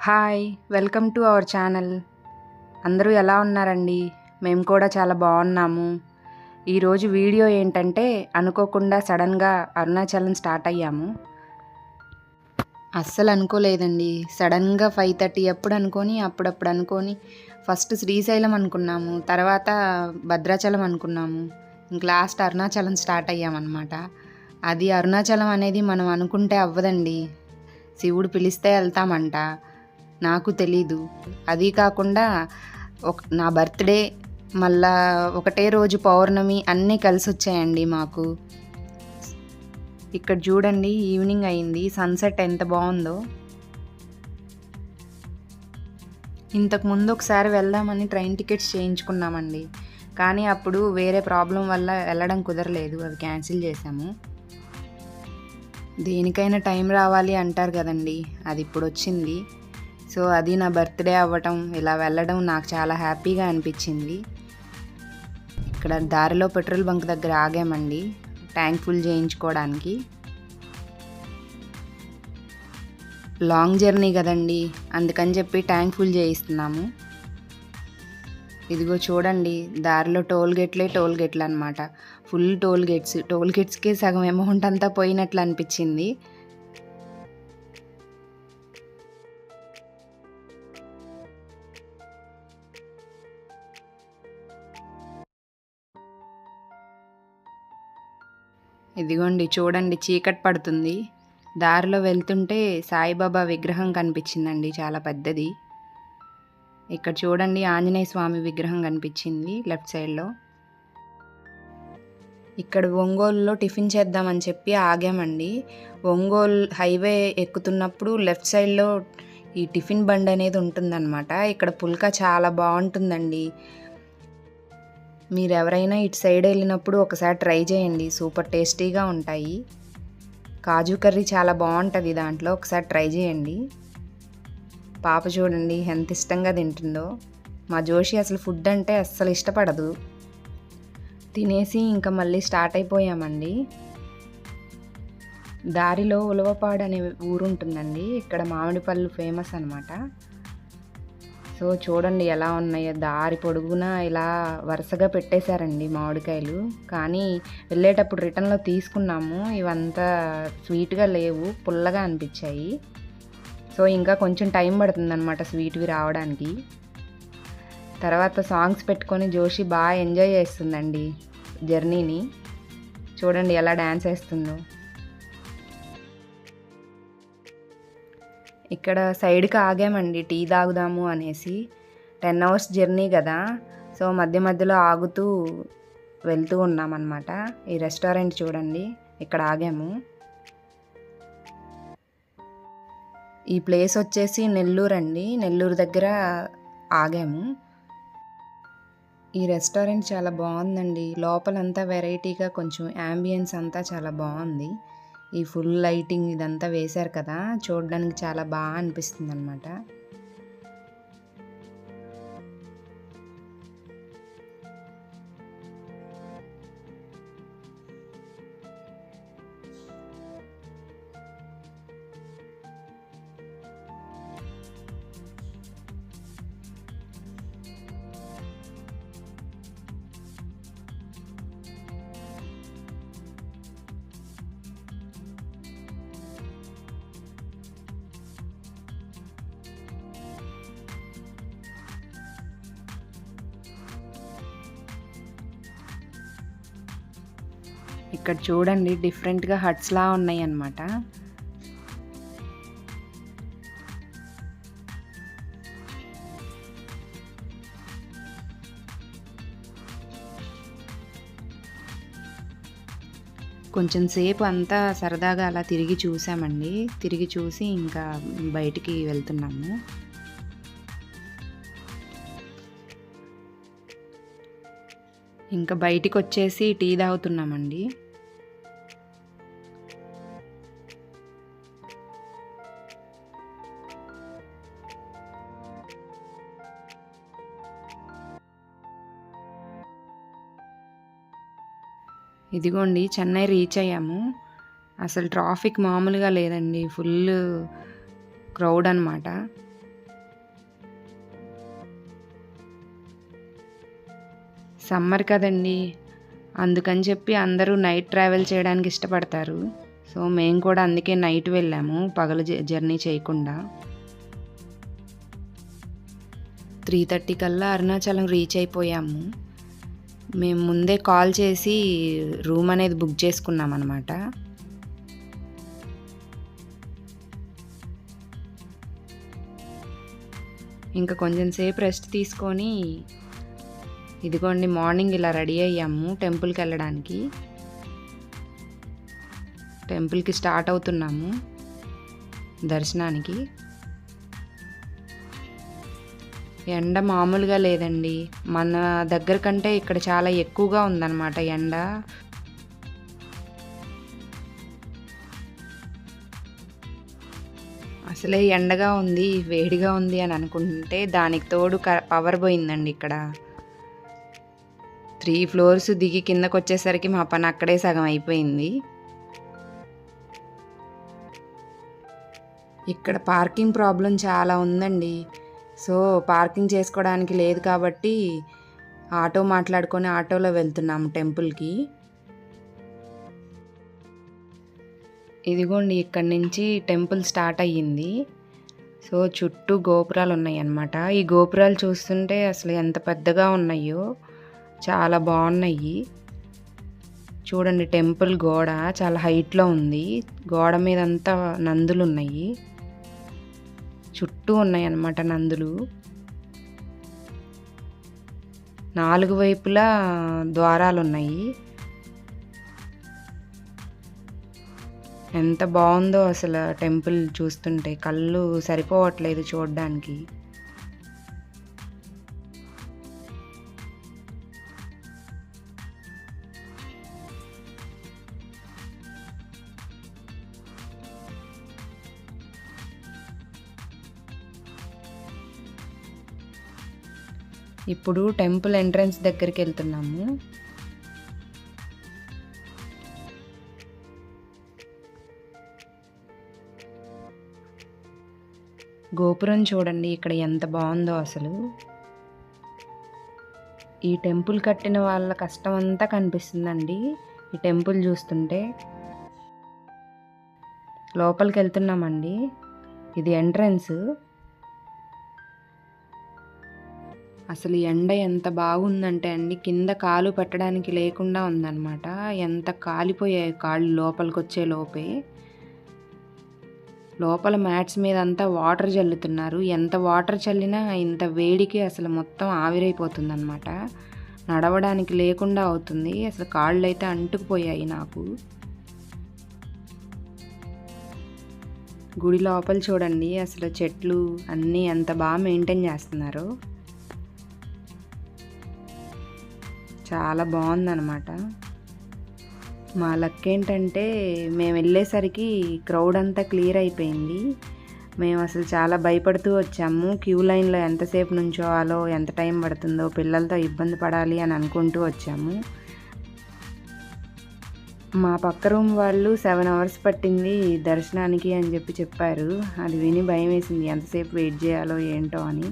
Hi welcome to our channel. అందరూ ఎలా ఉన్నారండి? మేము కూడా చాలా బాగున్నాము. ఈరోజు వీడియో ఏంటంటే అనుకోకుండా సడన్గా అరుణాచలం స్టార్ట్ అయ్యాము. అస్సలు అనుకోలేదండి. సడన్గా ఫైవ్ థర్టీ ఎప్పుడు అనుకొని అప్పుడప్పుడు అనుకొని ఫస్ట్ శ్రీశైలం అనుకున్నాము. తర్వాత భద్రాచలం అనుకున్నాము. ఇంక లాస్ట్ అరుణాచలం స్టార్ట్ అయ్యామన్నమాట. అది అరుణాచలం అనేది మనం అనుకుంటే అవ్వదండి. శివుడు పిలిస్తే వెళ్తామంట. నాకు తెలీదు. అది కాకుండా ఒక నా బర్త్డే మళ్ళా ఒకటే రోజు పౌర్ణమి అన్నీ కలిసి వచ్చాయండి మాకు. ఇక్కడ చూడండి ఈవినింగ్ అయింది. సన్సెట్ ఎంత బాగుందో. ఇంతకు ముందు ఒకసారి వెళ్దామని ట్రైన్ టికెట్స్ చేయించుకున్నామండి. కానీ అప్పుడు వేరే ప్రాబ్లం వల్ల వెళ్ళడం కుదరలేదు. అవి క్యాన్సిల్ చేసాము దేనికైనా టైం రావాలి అంటారు కదండి. అది ఇప్పుడు వచ్చింది. సో అది నా బర్త్డే అవ్వటం ఇలా వెళ్ళడం నాకు చాలా హ్యాపీగా అనిపించింది. ఇక్కడ దారిలో పెట్రోల్ బంక్ దగ్గర ఆగామండి. ట్యాంక్ ఫుల్ చేయించుకోవడానికి. లాంగ్ జర్నీ కదండి. అందుకని చెప్పి ట్యాంక్ ఫుల్ చేయిస్తున్నాము. ఇదిగో చూడండి దారిలో టోల్ గేట్లే టోల్ గేట్లు అనమాట ఫుల్ టోల్ గేట్స్ టోల్ గేట్స్కే సగం అమౌంట్ అంతా పోయినట్లు అనిపించింది. ఇదిగోండి చూడండి చీకటి పడుతుంది. దారిలో వెళ్తుంటే సాయిబాబా విగ్రహం కనిపించిందండి చాలా పెద్దది. ఇక్కడ చూడండి ఆంజనేయ స్వామి విగ్రహం కనిపించింది లెఫ్ట్ సైడ్లో. ఇక్కడ ఒంగోలులో టిఫిన్ చేద్దామని చెప్పి ఆగామండి. ఒంగోలు హైవే ఎక్కుతున్నప్పుడు లెఫ్ట్ సైడ్లో ఈ టిఫిన్ బండి అనేది ఉంటుందన్నమాట. ఇక్కడ పుల్కా చాలా బాగుంటుందండి. మీరు ఎవరైనా ఇటు సైడ్ వెళ్ళినప్పుడు ఒకసారి ట్రై చేయండి. సూపర్ టేస్టీగా ఉంటాయి. కాజు కర్రీ చాలా బాగుంటుంది దాంట్లో. ఒకసారి ట్రై చేయండి. పాప చూడండి ఎంత ఇష్టంగా తింటుందో. మా జోషి అసలు ఫుడ్ అంటే అస్సలు ఇష్టపడదు. తినేసి ఇంకా మళ్ళీ స్టార్ట్ అయిపోయామండి. దారిలో ఉలవపాడు అనే ఊరు ఉంటుందండి ఇక్కడ మామిడి పళ్ళు ఫేమస్ అనమాట సో చూడండి ఎలా ఉన్నాయో. దారి పొడుగునా ఇలా వరుసగా పెట్టేశారండి మామిడికాయలు. కానీ వెళ్ళేటప్పుడు రిటర్న్లో తీసుకున్నాము. ఇవంతా స్వీట్గా లేవు పుల్లగా అనిపించాయి. సో ఇంకా కొంచెం టైం పడుతుందన్నమాట స్వీట్వి రావడానికి. తర్వాత సాంగ్స్ పెట్టుకొని జోషి బాగా ఎంజాయ్ చేస్తుందండి జర్నీని. చూడండి ఎలా డ్యాన్స్ వేస్తుందో. ఇక్కడ సైడ్కి ఆగామండి టీ తాగుదాము అనేసి. టెన్ అవర్స్ జర్నీ కదా. సో మధ్య మధ్యలో ఆగుతూ వెళ్తూ ఉన్నామన్నమాట. ఈ రెస్టారెంట్ చూడండి ఇక్కడ ఆగాము. ఈ ప్లేస్ వచ్చేసి నెల్లూరు అండి నెల్లూరు దగ్గర ఆగాము. ఈ రెస్టారెంట్ చాలా బాగుందండి. లోపలంతా వెరైటీగా కొంచెం యాంబియన్స్ అంతా చాలా బాగుంది. ఈ ఫుల్ లైటింగ్ ఇదంతా వేశారు కదా చూడడానికి చాలా బాగా అనిపిస్తుంది అనమాట ఇక్కడ చూడండి డిఫరెంట్గా హట్స్లా ఉన్నాయి అన్నమాట కొంచెం సేపు అంతా సరదాగా అలా తిరిగి చూసామండి. తిరిగి చూసి ఇంకా బయటికి వెళ్తున్నాము. ఇంకా బయటికి వచ్చేసి టీ తాగుతున్నామండి. ఇదిగోండి చెన్నై రీచ్ అయ్యాము. అసలు ట్రాఫిక్ మామూలుగా లేదండి ఫుల్ క్రౌడ్ అనమాట సమ్మర్ కదండి. అందుకని చెప్పి అందరూ నైట్ ట్రావెల్ చేయడానికి ఇష్టపడతారు. సో మేము కూడా అందుకే నైట్ వెళ్ళాము పగలు జ- జర్నీ చేయకుండా. త్రీ థర్టీ కల్లా అరుణాచలం రీచ్ అయిపోయాము. మేము ముందే కాల్ చేసి రూమ్ అనేది బుక్ చేసుకున్నాం అనమాట ఇంకా కొంచెం సేపు రెస్ట్ తీసుకొని ఇదిగోండి మార్నింగ్ ఇలా రెడీ అయ్యాము టెంపుల్కి వెళ్ళడానికి. టెంపుల్కి స్టార్ట్ అవుతున్నాము దర్శనానికి. ఎండ మామూలుగా లేదండి. మన దగ్గర కంటే ఇక్కడ చాలా ఎక్కువగా ఉందన్నమాట ఎండ. అసలే ఎండగా ఉంది వేడిగా ఉంది అని అనుకుంటే దానికి తోడు క- పవర్ పోయిందండి ఇక్కడ. త్రీ ఫ్లోర్స్ దిగి కిందకు వచ్చేసరికి మా పని అక్కడే సగం అయిపోయింది. ఇక్కడ పార్కింగ్ ప్రాబ్లం చాలా ఉందండి. సో పార్కింగ్ చేసుకోవడానికి లేదు కాబట్టి ఆటో మాట్లాడుకొని ఆటోలో వెళ్తున్నాము టెంపుల్కి. ఇదిగోండి ఇక్కడి నుంచి టెంపుల్ స్టార్ట్ అయ్యింది. సో చుట్టూ గోపురాలు ఉన్నాయి అన్నమాట ఈ గోపురాలు చూస్తుంటే అసలు ఎంత పెద్దగా ఉన్నాయో. చాలా బాగున్నాయి. చూడండి టెంపుల్ గోడ చాలా హైట్లో ఉంది. గోడ మీద అంతా నందులు ఉన్నాయి చుట్టూ ఉన్నాయి అన్నమాట నందులు. నాలుగు వైపులా ద్వారాలు ఉన్నాయి ఎంత బాగుందో అసలు టెంపుల్ చూస్తుంటే. కళ్ళు సరిపోవట్లేదు చూడడానికి. ఇప్పుడు టెంపుల్ ఎంట్రన్స్ దగ్గరికి వెళ్తున్నాము. గోపురం చూడండి ఇక్కడ ఎంత బాగుందో అసలు. ఈ టెంపుల్ కట్టిన వాళ్ళ కష్టం అంతా కనిపిస్తుందండి. ఈ టెంపుల్ చూస్తుంటే లోపలికి వెళ్తున్నామండి. ఇది ఎంట్రన్స్. అసలు ఎండ ఎంత బాగుందంటే అండి కింద కాలు పెట్టడానికి లేకుండా ఉందన్నమాట. ఎంత కాలిపోయాయి కాళ్ళు లోపలికి వచ్చే లోపే. లోపల మ్యాట్స్ మీద అంతా వాటర్ చల్లుతున్నారు. ఎంత వాటర్ చల్లినా ఇంత వేడికి అసలు మొత్తం ఆవిరైపోతుంది అనమాట నడవడానికి లేకుండా అవుతుంది. అసలు కాళ్ళు అయితే అంటుకుపోయాయి నాకు. గుడి లోపల చూడండి అసలు చెట్లు అన్నీ ఎంత బాగా మెయింటైన్ చేస్తున్నారు. చాలా బాగుందన్నమాట. మా లక్ ఏంటంటే మేము వెళ్ళేసరికి క్రౌడ్ అంతా క్లియర్ అయిపోయింది. మేము అసలు చాలా భయపడుతూ వచ్చాము. క్యూ లైన్లో ఎంతసేపు నుంచోవాలో ఎంత టైం పడుతుందో పిల్లలతో ఇబ్బంది పడాలి అని అనుకుంటూ వచ్చాము. మా పక్క రూమ్ వాళ్ళు సెవెన్ అవర్స్ పట్టింది దర్శనానికి అని చెప్పి చెప్పారు. అది విని భయం వేసింది. ఎంతసేపు వెయిట్ చేయాలో ఏంటో అని.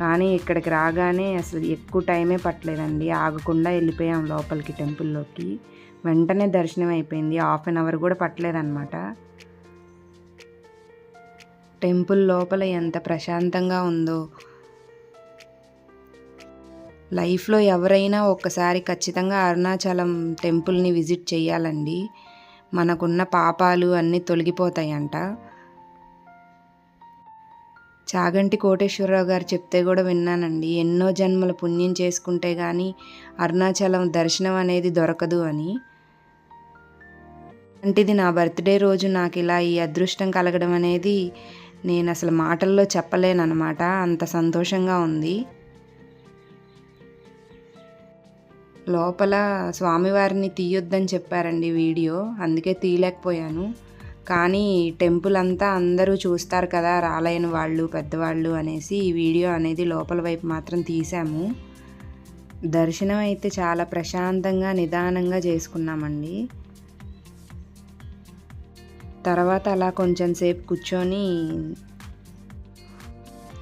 కానీ ఇక్కడికి రాగానే అసలు ఎక్కువ టైమే పట్టలేదండి. ఆగకుండా వెళ్ళిపోయాం లోపలికి టెంపుల్లోకి. వెంటనే దర్శనం అయిపోయింది. హాఫ్ అన్ అవర్ కూడా పట్టలేదన్నమాట. టెంపుల్ లోపల ఎంత ప్రశాంతంగా ఉందో. లైఫ్లో ఎవరైనా ఒక్కసారి ఖచ్చితంగా అరుణాచలం టెంపుల్ని విజిట్ చేయాలండి. మనకున్న పాపాలు అన్నీ తొలగిపోతాయంట. చాగంటి కోటేశ్వరరావు గారు చెప్తే కూడా విన్నానండి. ఎన్నో జన్మల పుణ్యం చేసుకుంటే కానీ అరుణాచలం దర్శనం అనేది దొరకదు అని. అంటిది నా బర్త్డే రోజు నాకు ఇలా ఈ అదృష్టం కలగడం అనేది నేను అసలు మాటల్లో చెప్పలేనన్నమాట. అంత సంతోషంగా ఉంది. లోపల స్వామివారిని తీయొద్దని చెప్పారండి వీడియో. అందుకే తీయలేకపోయాను. కానీ టెంపుల్ అంతా అందరూ చూస్తారు కదా రాలేని వాళ్ళు పెద్దవాళ్ళు అనేసి ఈ వీడియో అనేది లోపల వైపు మాత్రం తీసాము. దర్శనం అయితే చాలా ప్రశాంతంగా నిదానంగా చేసుకున్నామండి. తర్వాత అలా కొంచెం సేపు కూర్చొని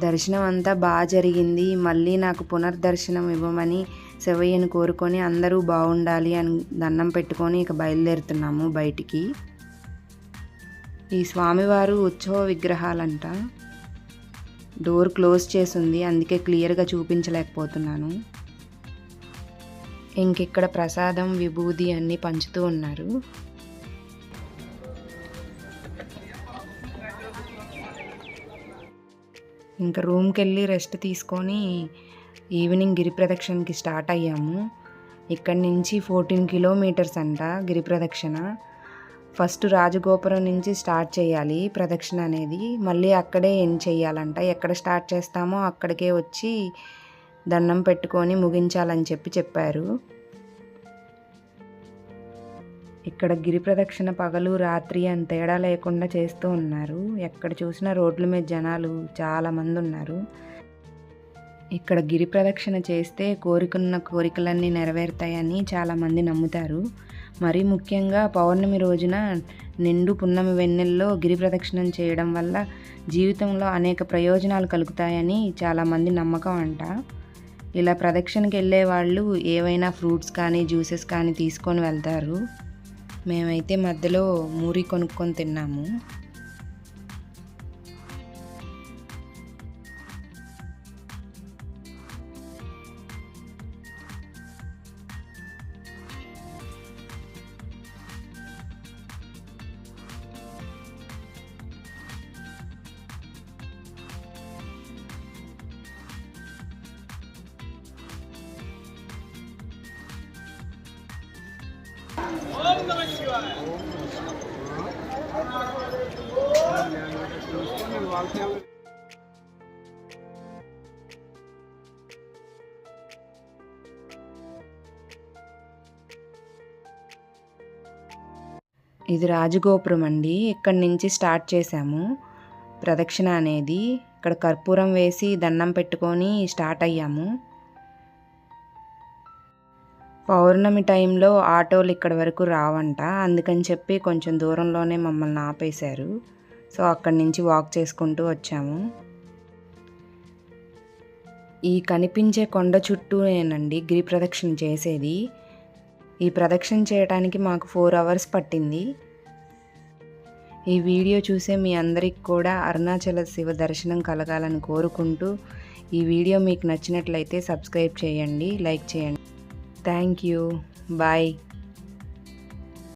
దర్శనం అంతా బాగా జరిగింది. మళ్ళీ నాకు పునర్దర్శనం ఇవ్వమని శివయ్యను కోరుకొని అందరూ బాగుండాలి అని దండం పెట్టుకొని ఇక బయలుదేరుతున్నాము బయటికి. ఈ స్వామివారు ఉత్సవ విగ్రహాలంట. డోర్ క్లోజ్ చేసింది అందుకే క్లియర్గా చూపించలేకపోతున్నాను. ఇంకిక్కడ ప్రసాదం విభూది అన్నీ పంచుతూ ఉన్నారు. ఇంకా రూమ్కి వెళ్ళి రెస్ట్ తీసుకొని ఈవినింగ్ గిరి ప్రదక్షిణకి స్టార్ట్ అయ్యాము. ఇక్కడి నుంచి ఫోర్టీన్ కిలోమీటర్స్ అంట గిరి ప్రదక్షిణ. ఫస్ట్ రాజగోపురం నుంచి స్టార్ట్ చేయాలి ప్రదక్షిణ అనేది. మళ్ళీ అక్కడే ఏం చేయాలంట ఎక్కడ స్టార్ట్ చేస్తామో అక్కడికే వచ్చి దండం పెట్టుకొని ముగించాలని చెప్పి చెప్పారు. ఇక్కడ గిరి ప్రదక్షిణ పగలు రాత్రి అని తేడా లేకుండా చేస్తూ ఉన్నారు. ఎక్కడ చూసినా రోడ్ల మీద జనాలు చాలామంది ఉన్నారు. ఇక్కడ గిరి ప్రదక్షిణ చేస్తే కోరికన్న కోరికలన్నీ నెరవేరుతాయని చాలామంది నమ్ముతారు. మరీ ముఖ్యంగా పౌర్ణమి రోజున నిండు పున్నమి వెన్నెల్లో గిరి ప్రదక్షిణం చేయడం వల్ల జీవితంలో అనేక ప్రయోజనాలు కలుగుతాయని చాలామంది నమ్మకం అంట. ఇలా ప్రదక్షిణకి వెళ్ళే వాళ్ళు ఏవైనా ఫ్రూట్స్ కానీ జ్యూసెస్ కానీ తీసుకొని వెళ్తారు. మేమైతే మధ్యలో మూరి కొనుక్కొని తిన్నాము. ఇది రాజగోపురం అండి. ఇక్కడి నుంచి స్టార్ట్ చేసాము ప్రదక్షిణ అనేది ఇక్కడ కర్పూరం వేసి దండం పెట్టుకొని స్టార్ట్ అయ్యాము. పౌర్ణమి టైంలో ఆటోలు ఇక్కడ వరకు రావంట. అందుకని చెప్పి కొంచెం దూరంలోనే మమ్మల్ని ఆపేశారు. సో అక్కడి నుంచి వాక్ చేసుకుంటూ వచ్చాము. ఈ కనిపించే కొండ చుట్టూనేనండి గిరి ప్రదక్షిణ చేసేది. ఈ ప్రదక్షిణ చేయడానికి మాకు ఫోర్ అవర్స్ పట్టింది. ఈ వీడియో చూసే మీ అందరికి కూడా అరుణాచల శివ దర్శనం కలగాలని కోరుకుంటూ ఈ వీడియో మీకు నచ్చినట్లయితే సబ్స్క్రైబ్ చేయండి లైక్ చేయండి. Thank you. Bye.